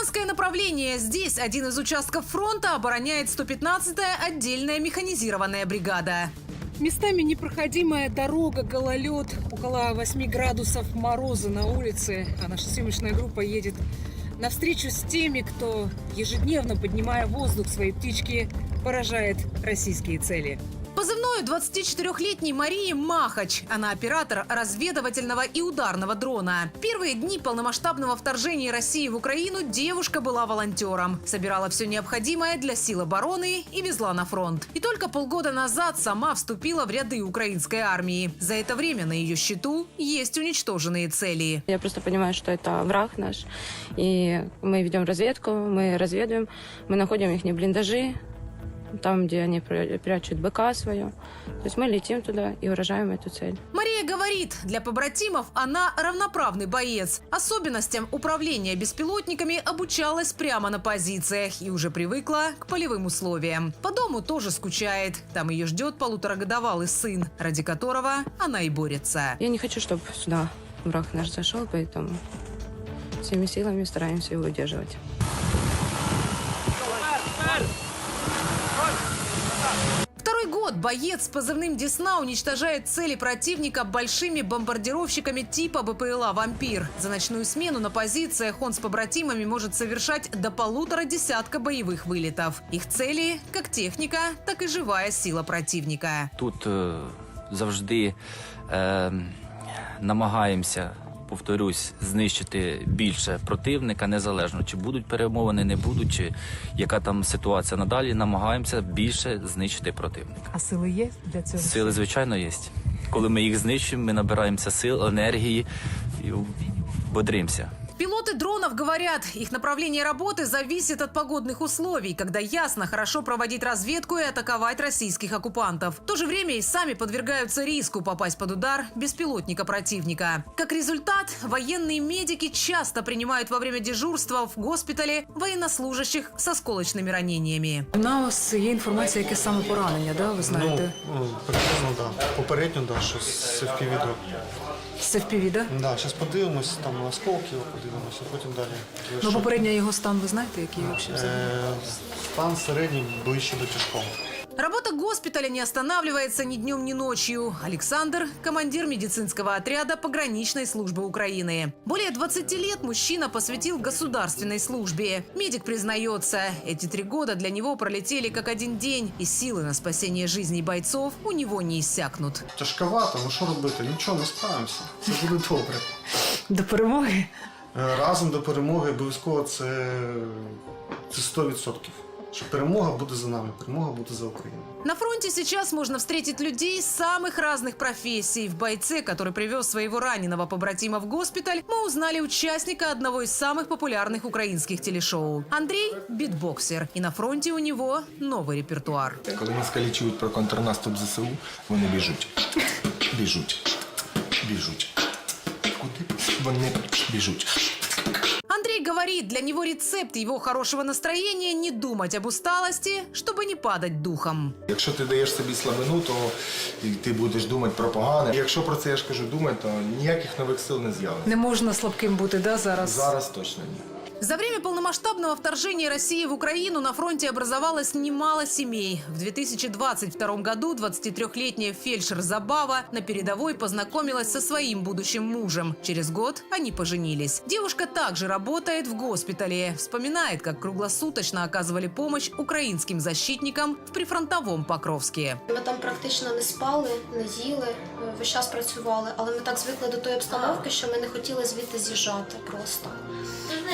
Луганское направление. Здесь один из участков фронта обороняет 115-я отдельная механизированная бригада. Местами непроходимая дорога, гололед, около 8 градусов мороза на улице, а наша съемочная группа едет навстречу с теми, кто ежедневно, поднимая воздух свои птички, поражает российские цели. Позывной 24-летней Марии Махач. Она оператор разведывательного и ударного дрона. Первые дни полномасштабного вторжения России в Украину девушка была волонтером. Собирала все необходимое для сил обороны и везла на фронт. И только полгода назад сама вступила в ряды украинской армии. За это время на ее счету есть уничтоженные цели. Я просто понимаю, что это враг наш. И мы ведем разведку, мы разведываем, мы находим их блиндажи, там, где они пря- прячут БК свое. То есть мы летим туда и уражаем эту цель. Мария говорит, для побратимов она равноправный боец. Особенностям управления беспилотниками обучалась прямо на позициях и уже привыкла к полевым условиям. По дому тоже скучает. Там ее ждет полуторагодовалый сын, ради которого она и борется. Я не хочу, чтобы сюда враг наш зашел, поэтому всеми силами стараемся его удерживать. Второй год боец с позывным «Десна» уничтожает цели противника большими бомбардировщиками типа БПЛА «Вампир». За ночную смену на позициях он с побратимами может совершать до полутора десятка боевых вылетов. Их цели – как техника, так и живая сила противника. Тут е, завжди е, намагаємося, повторюсь, знищити більше противника, незалежно чи будуть перемовини, не будуть, чи яка там ситуація надалі. Намагаємося більше знищити противника. А сили є для цього? Сили, звичайно, є. Коли ми їх знищуємо, ми набираємося сил, енергії і бодримося. Пилоты дронов говорят, их направление работы зависит от погодных условий, когда ясно хорошо проводить разведку и атаковать российских оккупантов. В то же время и сами подвергаются риску попасть под удар беспилотника противника. Как результат, военные медики часто принимают во время дежурства в госпитале военнослужащих с осколочными ранениями. У нас є інформація, яке саме поранення, да, ви знаєте? Ну, ну, приблизно, да. Попередньо, да, щось з FPV до. Це FPV, да? Да, зараз подивимось, там на осколки подивимося, потім далі. Ну, попередньо його стан ви знаєте, який взагалі? Е, стан середній ближче до тяжкого. Работа госпиталя не останавливается ни днем, ни ночью. Александр – командир медицинского отряда пограничной службы Украины. Более 20 лет мужчина посвятил государственной службе. Медик признается, эти три года для него пролетели как один день, и силы на спасение жизней бойцов у него не иссякнут. Тяжковато, ну що робити? Нічого, не справимося. Все буде добре. До перемоги? Е, Разом до перемоги обов'язково це, це 100%. Що перемога буде за нами, перемога буде за Україною. На фронте сейчас можно встретить людей самых разных профессий. В бойце, который привез своего раненого побратима в госпиталь, мы узнали участника одного из самых популярных украинских телешоу. Андрей – битбоксер. И на фронте у него новый репертуар. Коли москалі чують про контрнаступ ЗСУ, вони біжуть. Біжуть. Біжуть. Вони біжуть. Андрей говорит, для него рецепт его хорошего настроения – не думать об усталости, чтобы не падать духом. Якщо ти даєш собі слабину, то ти будеш думати про погане. Якщо про це я ж кажу думати, то ніяких нових сил не з'явиться. Не можна слабким бути, да, зараз? Зараз точно ні. За время полномасштабного вторжения России в Украину на фронте образовалось немало семей. В 2022 году 23-летняя фельдшер Забава на передовой познакомилась со своим будущим мужем. Через год они поженились. Девушка также работает в госпитале. Вспоминает, как круглосуточно оказывали помощь украинским защитникам в прифронтовом Покровске. Ми там практично не спали, не їли, е, весь час працювали, але ми так звикли до тої обстановки, що ми не хотіли звідти з'їжджати просто.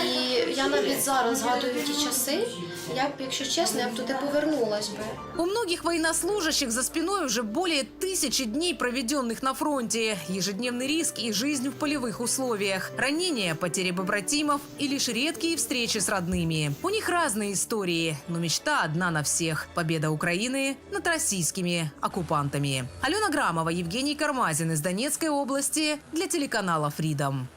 І я навіть зараз згадую ті часи. Я б, якщо чесно, я б туди повернулась би. У многих военнослужащих за спиной уже более тысячи дней, проведенных на фронте. Ежедневный риск и жизнь в полевых условиях. Ранения, потери побратимов и лишь редкие встречи с родными. У них разные истории, но мечта одна на всех. Победа Украины над российскими оккупантами. Алена Грамова, Евгений Кармазин из Донецкой области для телеканала «Фридом».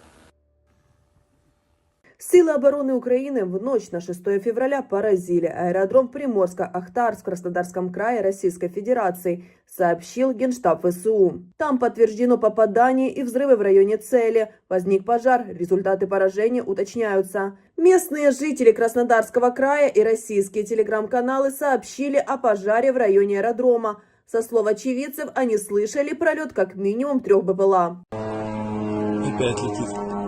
Силы обороны Украины в ночь на 6 февраля поразили аэродром Приморско-Ахтарск в Краснодарском крае Российской Федерации, сообщил Генштаб ВСУ. Там подтверждено попадание и взрывы в районе цели. Возник пожар, результаты поражения уточняются. Местные жители Краснодарского края и российские телеграм-каналы сообщили о пожаре в районе аэродрома. Со слов очевидцев, они слышали пролет как минимум трех БПЛА. Опять летит.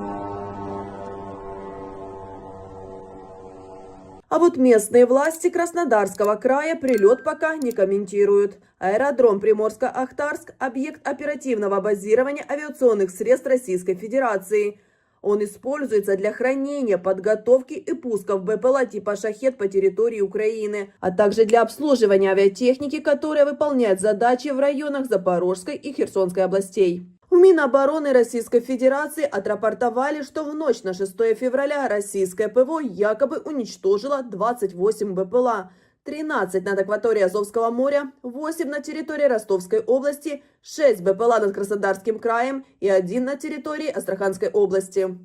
А вот местные власти Краснодарского края прилет пока не комментируют. Аэродром Приморско-Ахтарск – объект оперативного базирования авиационных средств Российской Федерации. Он используется для хранения, подготовки и пусков БПЛА типа «Шахет» по территории Украины, а также для обслуживания авиатехники, которая выполняет задачи в районах Запорожской и Херсонской областей. В Минобороны Российской Федерации отрапортовали, что в ночь на 6 февраля российское ПВО якобы уничтожило 28 БПЛА, 13 над акваторией Азовского моря, 8 на территории Ростовской области, 6 БПЛА над Краснодарским краем и 1 на территории Астраханской области.